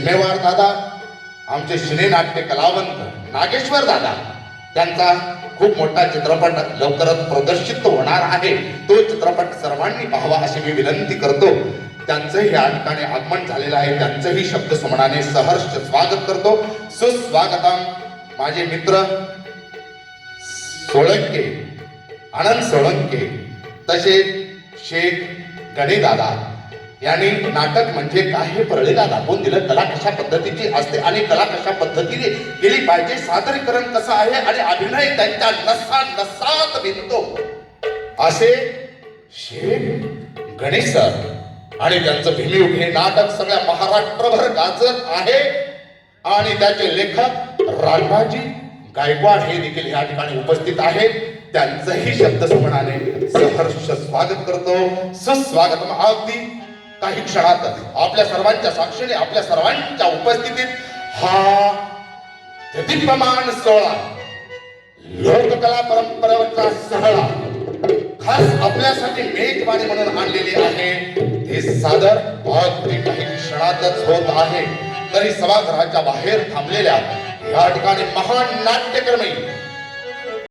सिनेवार दादा. आमचे सिने नाट्य कलावंत नागेश्वर दादा. त्यांचा खूप मोठा चित्रपट लवकरच प्रदर्शित होणार आहे. तो चित्रपट सर्वांनी पाहावा अशी मी विनंती करतो. त्यांचंही या ठिकाणी आगमन झालेलं आहे. त्यांचंही शब्दसमनाने सहर्ष स्वागत करतो. सुस्वागतम माझे मित्र सोळंके आनंद सोळंके तसेच शेख गणेदादा. यांनी नाटक म्हणजे काय हे प्रळेला दाखवून दिलं. कला कशा पद्धतीची असते आणि कला कशा पद्धतीने केली पाहिजे सादरीकरण कसं आहे आणि अभिनय त्यांच्या नसा नसात भिनतो असे शेख गणेश सर आणि त्यांचं भीमयुग हे नाटक सगळ्या महाराष्ट्रभर गाजत आहे. आणि त्याचे लेखक रामराजी गायकवाड हे देखील या ठिकाणी उपस्थित आहेत. त्यांचंही शब्द स्मरणाने सहर्ष स्वागत करतो. सुस्वागतम अगदी. काही क्षणातच आपल्या सर्वांच्या साक्षीने आपल्या सर्वांच्या उपस्थितीत हा दीप्यमान सोहळा लोककला परंपरेचा सोहळा खास आपल्यासाठी मेजवानी म्हणून आणलेली आहे. हे सादर अगदी काही क्षणातच होत आहे. तरी सभागृहाच्या बाहेर थांबलेल्या या ठिकाणी महान नाट्यकर्मी